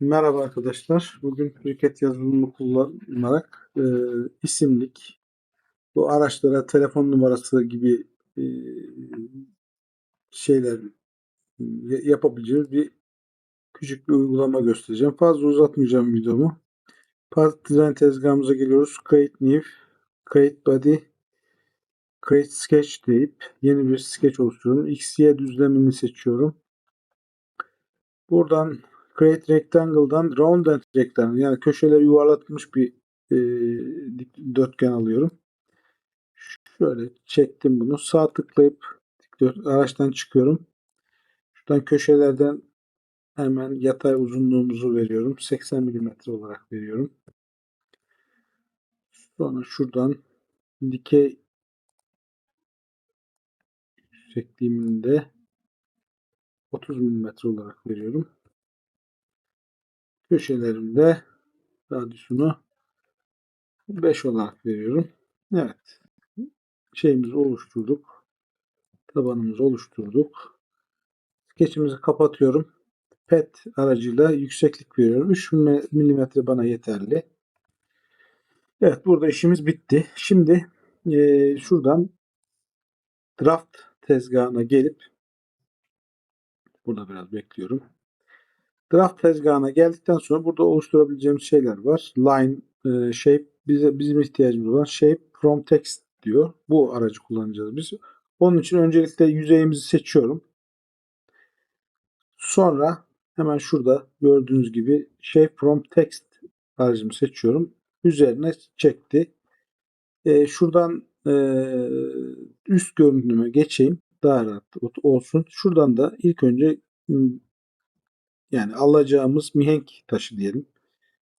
Merhaba arkadaşlar. Bugün Cricut yazılımını kullanarak e, isimlik, bu araçlara telefon numarası gibi e, şeyler yapabileceğimiz bir küçük bir uygulama göstereceğim. Fazla uzatmayacağım videomu. Part Design tezgahımıza geliyoruz. Create New, Create Body, Create Sketch deyip yeni bir sketch oluşturuyorum. X, Y düzlemini seçiyorum. Buradan Create Rectangle'dan Rounded Rectangle yani köşeleri yuvarlatmış bir e, dörtgen alıyorum. Şöyle çektim bunu. Sağ tıklayıp araçtan çıkıyorum. Şuradan köşelerden hemen yatay uzunluğumuzu veriyorum. 80 mm olarak veriyorum. Sonra şuradan dikey yüksekliğinde 30 mm olarak veriyorum. Köşelerinde radyusunu 5 olarak veriyorum. Evet. Şeyimizi oluşturduk. Tabanımızı oluşturduk. Sketchimizi kapatıyorum. Pet aracıyla yükseklik veriyorum. 3 mm bana yeterli. Evet burada işimiz bitti. Şimdi e, şuradan draft tezgahına gelip burada biraz bekliyorum. Draft tezgahına geldikten sonra burada oluşturabileceğimiz şeyler var. Line, e, shape, bize bizim ihtiyacımız olan shape from text diyor. Bu aracı kullanacağız biz. Onun için öncelikle yüzeyimizi seçiyorum. Sonra hemen şurada gördüğünüz gibi shape from text aracımı seçiyorum. Üzerine çekti. E, şuradan e, üst görünüme geçeyim. Daha rahat olsun. Şuradan da ilk önce yani alacağımız mihenk taşı diyelim.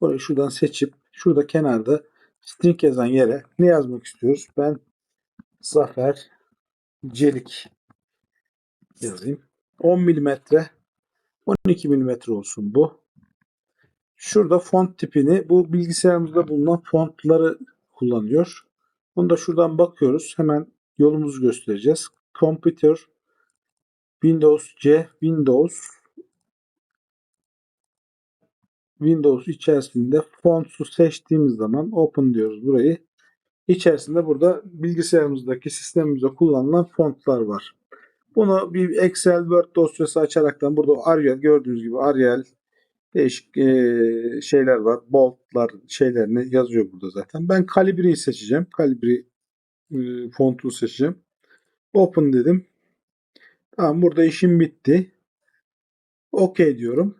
Orayı şuradan seçip şurada kenarda string yazan yere ne yazmak istiyoruz? Ben Zafer Celik yazayım. 10 mm 12 mm olsun bu. Şurada font tipini bu bilgisayarımızda bulunan fontları kullanıyor. Onu da şuradan bakıyoruz. Hemen yolumuzu göstereceğiz. Computer Windows C Windows Windows içerisinde font'u seçtiğimiz zaman open diyoruz burayı. İçerisinde burada bilgisayarımızdaki sistemimizde kullanılan fontlar var. Bunu bir Excel Word dosyası açaraktan burada Arial gördüğünüz gibi Arial değişik e, şeyler var. Boltlar şeylerini yazıyor burada zaten. Ben Calibre'yi seçeceğim. Calibre e, fontunu seçeceğim. Open dedim. Tamam burada işim bitti. OK diyorum.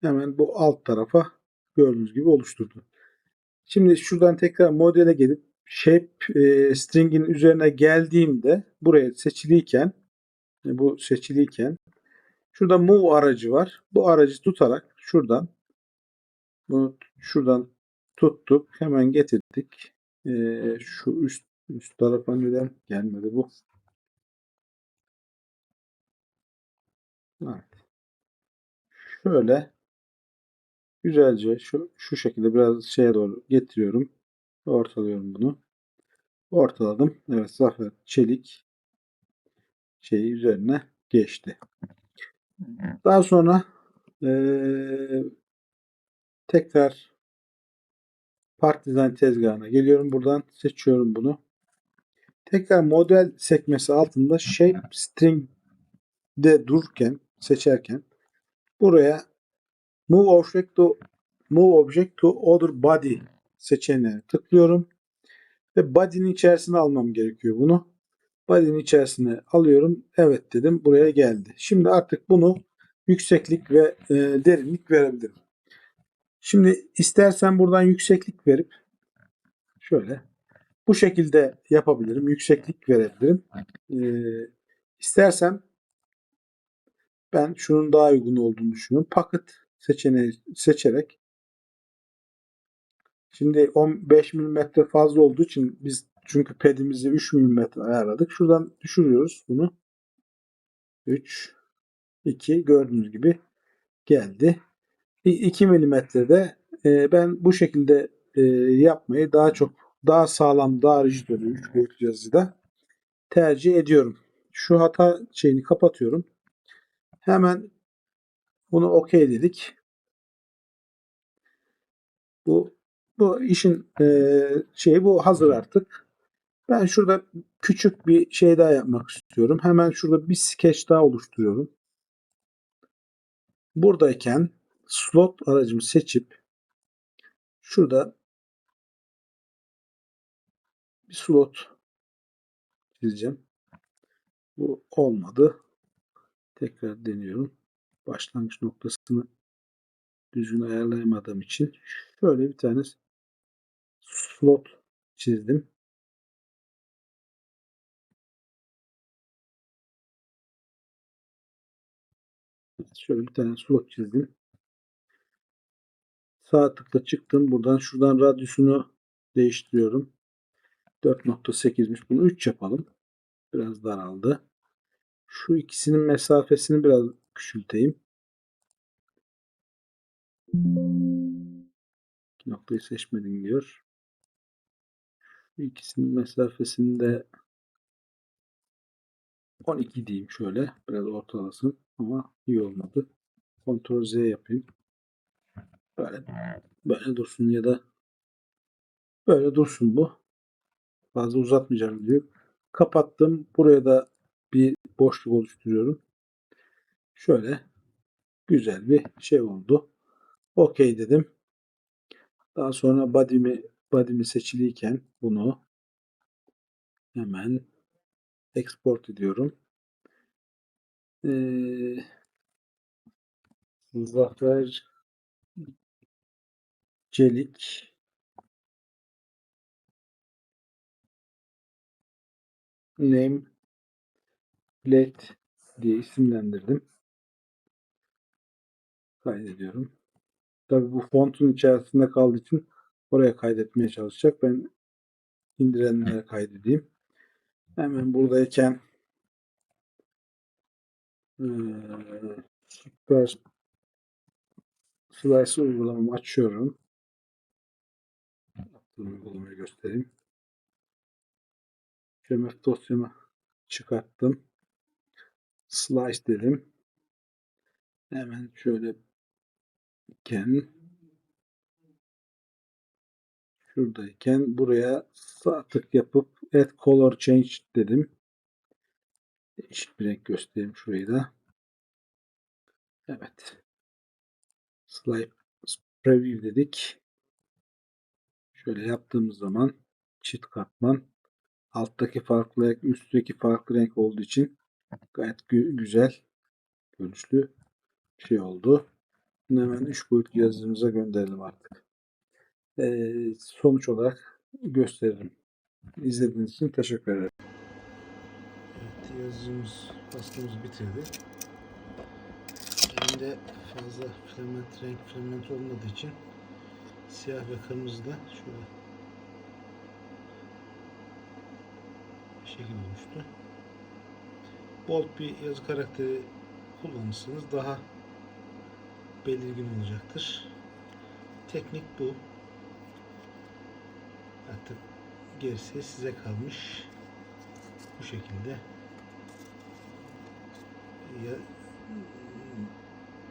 Hemen bu alt tarafa gördüğünüz gibi oluşturdu. Şimdi şuradan tekrar modele gelip shape e, string'in üzerine geldiğimde buraya seçiliyken bu seçiliyken şurada move aracı var. Bu aracı tutarak şuradan bunu şuradan tuttuk. Hemen getirdik. E, şu üst üst tarafa neden gelmedi bu? Evet. Şöyle güzelce şu şu şekilde biraz şeye doğru getiriyorum. Ortalıyorum bunu. Ortaladım. Evet Zafer Çelik şeyi üzerine geçti. Daha sonra ee, tekrar Part Design tezgahına geliyorum. Buradan seçiyorum bunu. Tekrar model sekmesi altında Shape String'de dururken seçerken buraya Move Object to Move Object to Other Body seçeneğine tıklıyorum. Ve body'nin içerisine almam gerekiyor bunu. Body'nin içerisine alıyorum. Evet dedim. Buraya geldi. Şimdi artık bunu yükseklik ve e, derinlik verebilirim. Şimdi istersen buradan yükseklik verip şöyle bu şekilde yapabilirim. Yükseklik verebilirim. E, istersem ben şunun daha uygun olduğunu düşünüyorum. Pocket seçeneği seçerek Şimdi 15 mm fazla olduğu için biz çünkü pedimizi 3 mm ayarladık. Şuradan düşürüyoruz bunu. 3 2 gördüğünüz gibi geldi. 2 mm'de e, ben bu şekilde e, yapmayı daha çok daha sağlam, daha rigid oluyor 3 boyutlu yazıda tercih ediyorum. Şu hata şeyini kapatıyorum. Hemen bunu OK dedik. Bu bu işin eee şeyi bu hazır artık. Ben şurada küçük bir şey daha yapmak istiyorum. Hemen şurada bir sketch daha oluşturuyorum. Buradayken slot aracımı seçip şurada bir slot çizeceğim. Bu olmadı. Tekrar deniyorum. Başlangıç noktasını düzgün ayarlayamadığım için şöyle bir tane slot çizdim. Şöyle bir tane slot çizdim. Sağ tıkla çıktım. Buradan şuradan radyusunu değiştiriyorum. 4.8'miş. Bunu 3 yapalım. Biraz daraldı. Şu ikisinin mesafesini biraz küçülteyim. İki noktayı seçmedim diyor. İkisinin mesafesini de 12 diyeyim şöyle. Biraz ortalasın ama iyi olmadı. Ctrl Z yapayım. Böyle böyle dursun ya da böyle dursun bu. Fazla uzatmayacağım diyor. Kapattım. Buraya da bir boşluk oluşturuyorum. Şöyle güzel bir şey oldu. OK dedim. Daha sonra body'mi body'mi seçiliyken bunu hemen export ediyorum. Ee, Zafer Çelik name plate diye isimlendirdim. Kaydediyorum. Tabi bu fontun içerisinde kaldığı için oraya kaydetmeye çalışacak. Ben indirenlere kaydedeyim. Hemen buradayken eee, Super Slice uygulamamı açıyorum. Uygulamayı göstereyim. QMF dosyamı çıkarttım. Slice dedim. Hemen şöyle iken şuradayken buraya sağ tık yapıp add color change dedim. Değişik bir renk göstereyim şurayı da. Evet. Slide preview dedik. Şöyle yaptığımız zaman çift katman alttaki farklı renk, üstteki farklı renk olduğu için gayet gü- güzel görünüşlü şey oldu. Hemen 3 boyutlu yazıcımıza gönderelim artık. Ee, sonuç olarak gösteririm. İzlediğiniz için teşekkür ederim. Evet, yazıcımız baskımızı bitirdi. Elimde fazla filament, renk filament olmadığı için siyah ve kırmızı da şöyle bir şekil oluştu. Bold bir yazı karakteri kullanırsanız daha belirgin olacaktır. Teknik bu. Artık gerisi size kalmış. Bu şekilde ya,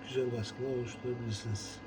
güzel baskılar oluşturabilirsiniz.